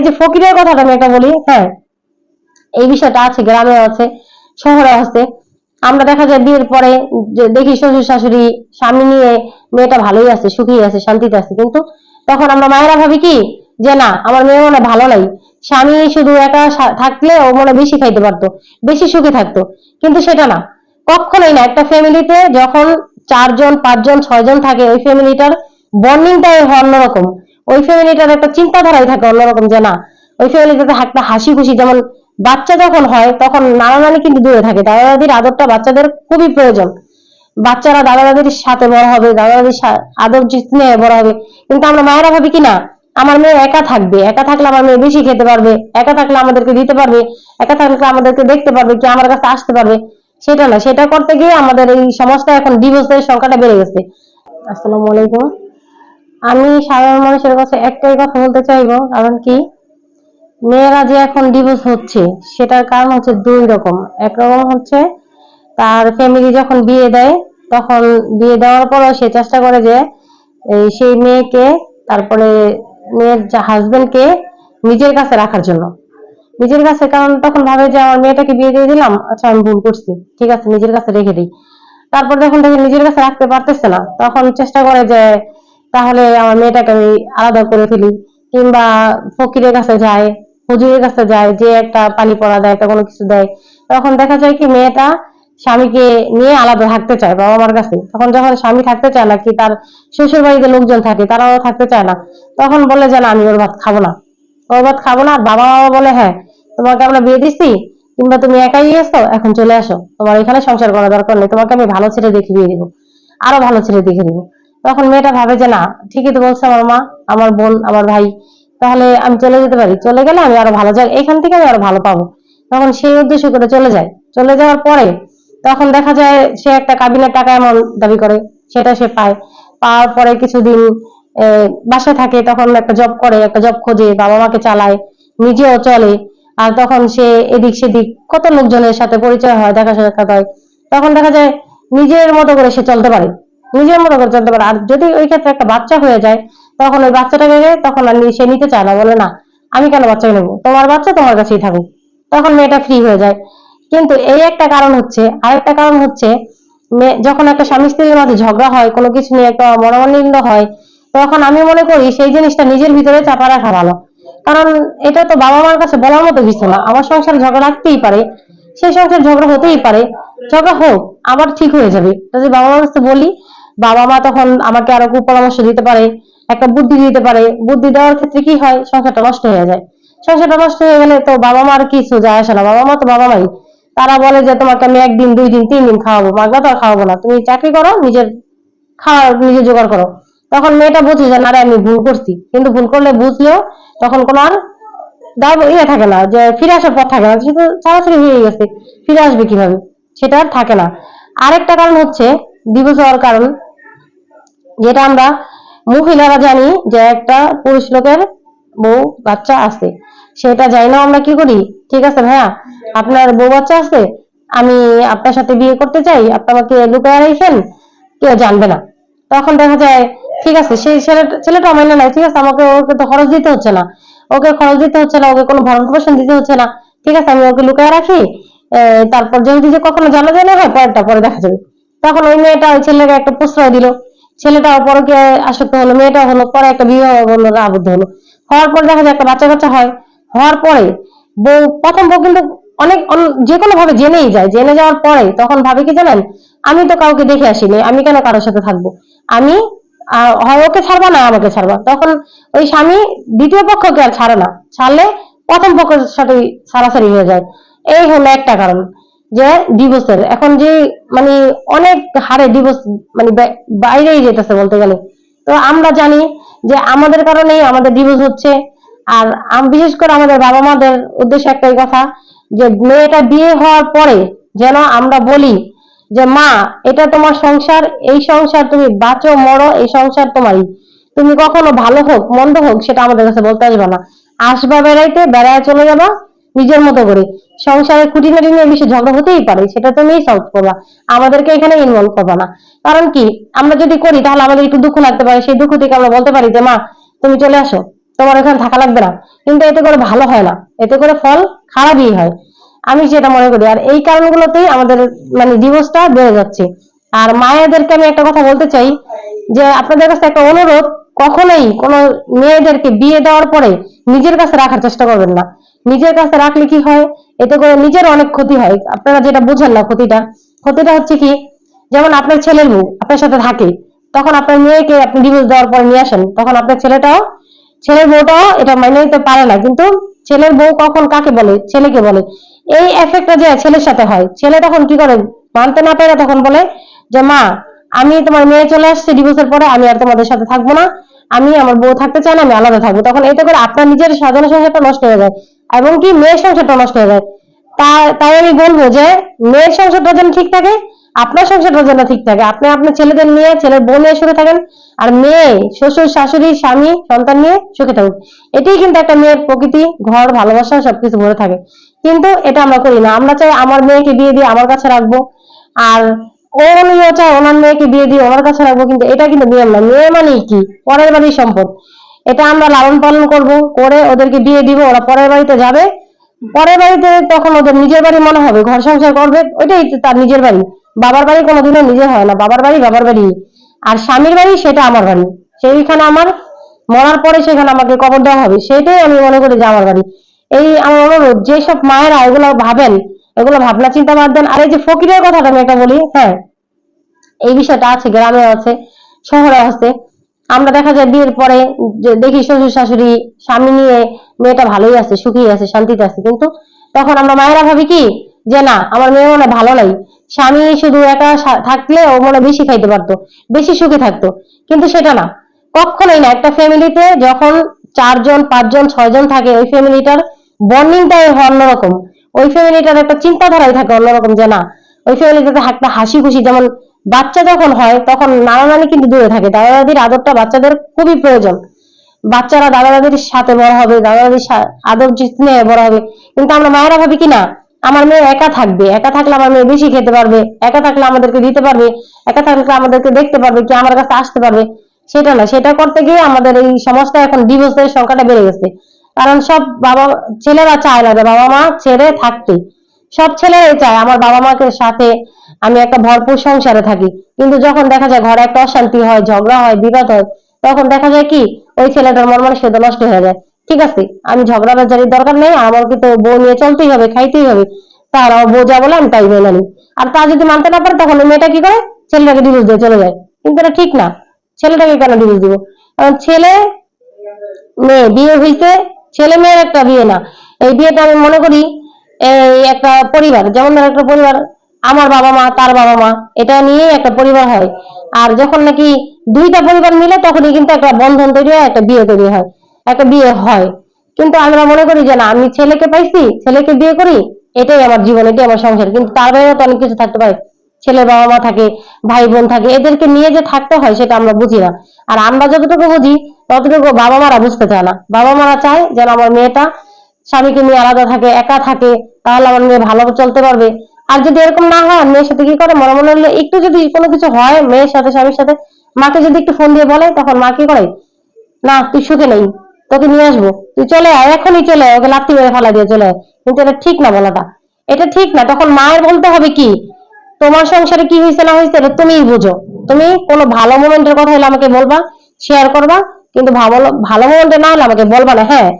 এই যে ফকিরের কথাটা আমি একটা বলি হ্যাঁ এই বিষয়টা আছে গ্রামে আছে শহরে আছে। আমরা দেখা যায় বিয়ের পরে দেখি শ্বশুর শাশুড়ি, স্বামী নিয়ে মেয়েটা ভালোই আছে, সুখী আছে, শান্তিতে আছে। কিন্তু তখন আমরা মায়েরা ভাবি কি, যে না, আমার মেয়ে মনে ভালো নাই। স্বামী শুধু একা থাকলে ও মনে বেশি খাইতে পারতো, বেশি সুখী থাকতো। কিন্তু সেটা না, কখনোই না, একটা ফ্যামিলিতে যখন চারজন, পাঁচজন, ছয়জন থাকে, ওই ফ্যামিলিটার বন্ডিংটাই অন্যরকম। ওই ফ্যামিলিটার একটা চিন্তাধারাই থাকে অন্যরকম যে না, ওই ফ্যামিলিটাতে একটা হাসি খুশি, যেমন বাচ্চা যখন হয়, তখন নানা নানি কিন্তু দূরে থাকে। দাদা দাদির আদরটা বাচ্চাদের খুবই প্রয়োজন। বাচ্চারা দাদা দাদির সাথে বড় হবে, দাদা দাদির আদর স্নেহে বড় হবে। কিন্তু আমরা মায়েরা ভাবি কি না, আমার মেয়ে একা থাকবে, একা থাকলে আমার মেয়ে বেশি খেতে পারবে, একা থাকলে আমাদেরকে দিতে পারবে, একা থাকলে আমাদেরকে দেখতে পারবে কি আমার কাছে আসতে পারবে। সেটা না, সেটা করতে গিয়ে আমাদের এই সমাজটা এখন ডিভোর্সের সংখ্যাটা বেড়ে গেছে। আসসালামু আলাইকুম। আমি সাধারণ মানুষের কাছে একটাই কথা বলতে চাইব, কারণ কি? মেয়েরা যে এখন ডিভোর্স হচ্ছে, সেটার কারণ হচ্ছে দুই রকম। একরকম হচ্ছে তার ফ্যামিলি যখন বিয়ে দেয়, তখন বিয়ে দেওয়ার পরও সে চেষ্টা করে যে সেই মেয়েকে, তারপরে মেয়ের হাজবেন্ডকে নিজের কাছে রাখার জন্য। নিজের কাছে, কারণ তখন ভাবে যে, আমার মেয়েটাকে বিয়ে দিয়ে দিলাম আচ্ছা আমি ভুল করছি। ঠিক আছে, নিজের কাছে রেখে দিই। তারপর যখন দেখে নিজের কাছে রাখতে পারতেছে না, তখন চেষ্টা করে যে তাহলে আমার মেয়েটাকে আমি আলাদা করে ফেলি। কিংবা ফকিরের কাছে যায়, হুজুরের কাছে যায়, যে একটা পানি পড়া দেয়, একটা কোনো কিছু দেয়। তখন দেখা যায় কি, মেয়েটা স্বামীকে নিয়ে আলাদা থাকতে চায় বাবা মার কাছে। তখন যখন স্বামী থাকতে চায় না, কি তার শ্বশুর বাড়িতে লোকজন থাকে, তারাও থাকতে চায় না। তখন বলে যে, না, আমি ওর ভাত খাব না। ওর ভাত খাব না? বাবা মামা বলে হ্যাঁ তোমাকে আমরা বিয়ে দিচ্ছি কিংবা তুমি একাই এসো এখন চলে আসো। তোমার এখানে সংসার করা দরকার নেই, তোমাকে আমি ভালো ছেলে দেখে বিয়ে দিবো, আরও ভালো ছেলে দেখে দিবো। তখন মেয়েটা ভাবে যে, না, ঠিকই তো বলছে আমার মা আমার বোন, আমার ভাই। তাহলে আমি চলে যেতে পারি। চলে গেলে আমি আরও ভালো যাই এখান থেকে আমি আরও ভালো পাবো। তখন সেই উদ্দেশ্য করে চলে যায়। চলে যাওয়ার পরে তখন দেখা যায় সে একটা কাবিনের টাকা এমন দাবি করে, সেটা সে পায়। পাওয়ার পরে কিছুদিন বাসায় থাকে, তখন একটা জব করে, একটা জব খোঁজে, বাবা মাকে চালায়, নিজেও চলে। আর তখন সে এদিক সেদিক কত লোকজনের সাথে পরিচয় হয় দেখা সাক্ষাৎ হয়। তখন দেখা যায় নিজের মতো করে সে চলতে পারে। নিজের মতো করে চলতে পারে। আর যদি ওই ক্ষেত্রে একটা বাচ্চা হয়ে যায়, তখন ওই বাচ্চাটাকে তখন আর সে নিতে চায় না, বলে না, আমি কেন বাচ্চাকে নেব? তোমার বাচ্চা তোমার কাছেই থাকুক। তখন মেয়েটা ফ্রি হয়ে যায়। কিন্তু এই একটা কারণ হচ্ছে, আরেকটা কারণ হচ্ছে যখন একটা স্বামী স্ত্রীর মাঝে ঝগড়া হয়, কোনো কিছু নিয়ে একটা মনোমালিন্য হয়, তখন আমি মনে করি সেই জিনিসটা নিজের ভিতরে চাপা রাখা ভালো। কারণ এটা তো বাবা মার কাছে বলার মতো কিছু না। আমার সংসার ঝগড়া রাখতেই পারে, সেই সংসার ঝগড়া হতেই পারে। ঝগড়া হোক, আবার ঠিক হয়ে যাবে। যদি বাবা মার কাছে বলি বাবা মা তখন আমাকে আরও পরামর্শ দিতে পারে, একটা বুদ্ধি দিতে পারে। বুদ্ধি দেওয়ার ক্ষেত্রে কি হয়? সংসারটা নষ্ট হয়ে যায়। সংসারটা নষ্ট হয়ে গেলে তো বাবা মার কিছু যায় আসে না। বাবা মা তো বাবা মাই। তারা বলে যে, তোমাকে আমি একদিন, দুই দিন, তিন দিন খাওয়াবো। মাগবা তো আর খাওয়াবো না। তুমি চাকরি করো, নিজের খাওয়া নিজে জোগাড় করো। তখন মেয়েটা বুঝে যে, না রে, আমি ভুল করছি। কিন্তু ভুল করলে বুঝলেও তখন কোনো আর ইয়ে থাকে না, যে ফিরে আসার পর থাকে না। শুধু ছাড়াছাড়ি হয়ে গেছে। ফিরে আসবে কীভাবে? সেটা আর থাকে না। আরেকটা কারণ হচ্ছে ডিভোর্স হওয়ার কারণ। যেটা আমরা মহিলারা জানি যে একটা পুরুষ লোকের বউ, বাচ্চা আছে। সেটা জানি না আমরা কি করি? ঠিক আছে ভাইয়া? আপনার বউ, বাচ্চা আছে? আমি আপনার সাথে বিয়ে করতে চাই, আপনি আমাকে লুকায় রেখেন, কেউ জানবে না। তখন দেখা যায়, ঠিক আছে, সেই ছেলেটা ছেলেটা মাইনে নাই, ঠিক আছে, আমাকে ওকে তো খরচ দিতে হচ্ছে না। ওকে খরচ দিতে হচ্ছে না, ওকে কোনো ভরণ পোষণ দিতে হচ্ছে না। ঠিক আছে, আমি ওকে লুকায় রাখি তারপর যদি যে কখনো জানা যায় না হয়, পরেরটা পরে দেখা যাবে। তখন ওই মেয়েটা ওই ছেলেকে একটা প্রশ্রয় দিল। ছেলেটা পরকে আসক্ত হলো, মেয়েটা হলো, পরে একটা বিবাহ বন্ধনে আবদ্ধ হলো। হওয়ার পর দেখা যায় একটা বাচ্চা কাচ্চা হয়, হওয়ার পরে বউ, প্রথম বউ কিন্তু অনেক যে কোনো ভাবে জেনেই যায়। জেনে যাওয়ার পরে তখন ভাবে কি জানেন, আমি তো কাউকে দেখে আসিনি, আমি কেন কারোর সাথে থাকব? আমি হয় ওকে ছাড়বা না আমাকে ছাড়বা। তখন ওই স্বামী দ্বিতীয় পক্ষকে আর ছাড়ে না। ছাড়লে প্রথম পক্ষের সাথে সারাসারি হয়ে যায়। এই হলো একটা কারণ। যে ডিভোর্সের এখন যে মানে অনেক হারে ডিভোর্স মানে বাইরেই যেতেছে বলতে গেলে। তো আমরা জানি যে আমাদের কারণেই আমাদের ডিভোর্স হচ্ছে। আর বিশেষ করে আমাদের বাবা মাদের উদ্দেশ্যে একটাই কথা, যে মেয়েটা বিয়ে হওয়ার পরে যেন আমরা বলি যে, মা, এটা তোমার সংসার, এই সংসার তুমি বাঁচো, মরো, এই সংসার তোমারই। তুমি কখনো ভালো হোক, মন্দ হোক, সেটা আমাদের কাছে বলতে আসবে না। আসবা বেড়াইতে, বেড়ায় চলে যাবা, নিজের মতো করে। সংসারে খুঁটিনাটি নিয়ে বেশি ঝগড়া হতেই পারে, সেটা তুমি সলভ করবা। আমাদেরকে এখানে ইনভলভ করবা না। কারণ কি? আমরা যদি করি, তাহলে আমাদের একটু দুঃখ লাগতে পারে। সেই দুঃখ থেকে আমরা বলতে পারি যে, মা, তুমি চলে আসো। তোমার এখানে থাকা লাগবে না। কিন্তু এতে করে ভালো হয় না। এতে করে ফল খারাপই হয়। আমি সেটা মনে করি, আর এই কারণগুলোতেই আমাদের মানে ডিভোর্সটা বেড়ে যাচ্ছে। আর মায়েদেরকে আমি একটা কথা বলতে চাই, যে আপনাদের কাছে একটা অনুরোধ, কখনোই কোনো মেয়েদেরকে বিয়ে দেওয়ার পরে নিজের কাছে রাখার চেষ্টা করবেন না। নিজের কাছে রাখলে কি হয়? এতে করে নিজের অনেক ক্ষতি হয়। আপনারা যেটা বুঝেন না ক্ষতিটা ক্ষতিটা হচ্ছে কি, যেমন আপনার ছেলের বউ আপনার সাথে থাকে, তখন আপনার মেয়েকে আপনি ডিভোর্স দেওয়ার পরে নিয়ে আসেন, তখন আপনার ছেলেটাও, ছেলের বউটাও এটা মেনে নিতে পারে না। কিন্তু ছেলের বউ কখন কাকে বলে? ছেলেকে বলে। এই এফেক্টটা যে ছেলের সাথে হয়, ছেলে তখন কি করে? মানতে না পেরে তখন বলে যে, মা, আমি তোমার মেয়ে চলে আসছে ডিভোর্সের পরে, আমি আর তোমাদের সাথে থাকব না। আমি আমার বউ থাকতে চাই না, আমি আলাদা থাকব। তখন এতে করে আপনার নিজের সাজানো সংসারটা নষ্ট হয়ে যায়। এবং কি মেয়ের সংসারটা নষ্ট হয়ে যায়। তাই আমি বলব যে, মেয়ের সংসারটা যেন ঠিক থাকে, আপনার সংসারটা যেন ঠিক থাকে। আপনি আপনার ছেলেদের নিয়ে, ছেলের বউ নিয়ে সুখে থাকেন, আর মেয়ে, শ্বশুর, শাশুড়ি, স্বামী, সন্তান নিয়ে সুখে থাকুক। এটাই কিন্তু একটা মেয়ের প্রকৃতি, ঘর, ভালোবাসা, সবকিছু ভরে থাকে। কিন্তু এটা আমরা করি না। আমরা চাই আমার মেয়েকে বিয়ে দিয়ে আমার কাছে রাখব, আর ও উনিও চায় ওনার মেয়েকে বিয়ে দিয়ে ওনার কাছে রাখব। কিন্তু এটা কিন্তু নিয়ম না। মেয়ে মানেই কি? পরের বাড়ির সম্পদ। এটা আমরা লালন পালন করব, করে ওদেরকে বিয়ে দিব, ওরা পরের বাড়িতে যাবে। পরের বাড়িতে তখন ওদের নিজের বাড়ি মনে হবে, ঘর সংসার করবে, ওইটাই তার নিজের বাড়ি। বাবার বাড়ি কোনোদিনও নিজের হয় না, বাবার বাড়ি বাবার বাড়ি। আর স্বামীর বাড়ি সেটা আমার বাড়ি। সেইখানে আমার, মরার পরে সেখানে আমাকে কবর দেওয়া হবে সেটাই আমি মনে করি যে আমার বাড়ি। এই আমার অনুরোধ, যেসব মায়েরা এগুলো ভাবেন, এগুলো ভাবনা চিন্তা দেন, আর এই যে ফকিরের কথাটা আমি একটা বলি হ্যাঁ এই বিষয়টা আছে গ্রামে আছে শহরে আছে। আমরা দেখা যায় বিয়ের পরে দেখি শ্বশুর শাশুড়ি স্বামী নিয়ে মেয়েটা ভালোই আছে, সুখী আছে, শান্তিতে আছে। কিন্তু তখন আমরা মায়েরা ভাবি কি? যে না, আমার মেয়ে মনে ভালো নাই। স্বামী শুধু একা থাকলে ও মনে বেশি খাইতে পারতো, বেশি সুখে থাকতো। কিন্তু সেটা না। কখনোই না, একটা ফ্যামিলিতে যখন চারজন, পাঁচজন, ছয়জন থাকে, ওই ফ্যামিলিটার বন্ডিংটাই অন্যরকম। ওই ফ্যামিলিটার একটা চিন্তাধারাই থাকে অন্যরকম যে না, ওই ফ্যামিলিতে একটা হাসি খুশি যেমন বাচ্চা যখন হয়, তখন নানা নানি কিন্তু দূরে থাকে। দাদা দাদির আদরটা বাচ্চাদের খুবই প্রয়োজন। বাচ্চারা দাদা দাদির সাথে বড় হবে দাদা দাদির আদর স্নেহে বড় হবে। কিন্তু আমরা মায়েরা ভাবি কি না, আমার মেয়ে একা থাকবে। একা থাকলে আমার মেয়ে বেশি খেতে পারবে। একা থাকলে আমাদেরকে দিতে পারবে। একা থাকলে আমাদেরকে দেখতে পারবে কি আমার কাছে আসতে পারবে। সেটা না, সেটা করতে গিয়ে আমাদের এই সমাজটা এখন ডিভোর্সের সংখ্যাটা বেড়ে গেছে। কারণ সব বাবা, ছেলেরা চায় না যে বাবা মা ছেড়ে থাকতে সব ছেলেরাই চায়, আমার বাবা মাকে সাথে আমি একটা ভরপুর সংসারে থাকি। কিন্তু যখন দেখা যায় ঘরে একটা অশান্তি হয়, ঝগড়া হয়, বিবাদ হয়, তখন দেখা যায় কি, ওই ছেলেটার মন মানে মানসিকতা নষ্ট হয়ে যায়। ঠিক আছে, আমি ঝগড়া বাজারির দরকার নেই আমার তো বউ নিয়ে চলতেই হবে, খাইতেই হবে। আমার বউ যা বলে আমি তাই মেনে নিই। আর তা যদি মানতে না পারে, তখন মেয়েটা কি করে? ছেলেটাকে ডিভোর্স দিয়ে চলে যায়। কিন্তু এটা ঠিক না। ছেলেটাকে কেন ডিভোর্স দিব? কারণ ছেলে, মেয়ে, বিয়ে হইতে ছেলে মেয়ের একটা বিয়ে না। এই বিয়েটা আমি মনে করি, এই একটা পরিবার, যেমন ধরো একটা পরিবার আমার বাবা মা, তার বাবা মা, এটা নিয়েই একটা পরিবার হয়। আর যখন নাকি দুইটা পরিবার মিলে, তখনই কিন্তু একটা বন্ধন তৈরি হয়, একটা বিয়ে তৈরি হয়, একটা বিয়ে হয়। কিন্তু আমরা মনে করি যে না, আমি ছেলেকে পাইছি, ছেলেকে বিয়ে করি, এটাই আমার জীবন, এটাই আমার সংসার। কিন্তু তার বাইরেও তো অনেক কিছু থাকতে পারে। ছেলে বাবা মা থাকে ভাই বোন থাকে, এদেরকে নিয়ে যে থাকতে হয়, সেটা আমরা বুঝি না। আর আমরা যতটুকু বুঝি, ততটুকু বাবা মারা বুঝতে চায় না। বাবা মারা চায় যেন আমার মেয়েটা, স্বামীকে নিয়ে আলাদা থাকে, একা থাকে, তাহলে আমার মেয়ে ভালো চলতে পারবে। আর যদি এরকম না হয় মেয়ের সাথে কি করে? মনে মনে হলে একটু যদি কোনো কিছু হয়, মেয়ের সাথে, স্বামীর সাথে, মাকে যদি একটু ফোন দিয়ে বলে, তখন মা কি করে? না, তুই সুখে নেই, তোকে নিয়ে আসব। তুই চলে আয়, এখনই চলে আয়, ওকে লাত্তি মেরে ফেলা দিয়ে চলে আয়। কিন্তু এটা ঠিক না বলাটা। এটা ঠিক না, তখন মায়ের বলতে হবে কি? তোমার সংসারে কি হয়েছে না হয়েছে এটা তুমিই বুঝো। তুমি কোনো ভালো মোমেন্টের কথা হলে আমাকে বলবা শেয়ার করবা, কিন্তু ভালো ভালো মোমেন্টে না হলে আমাকে বলবা না। হ্যাঁ।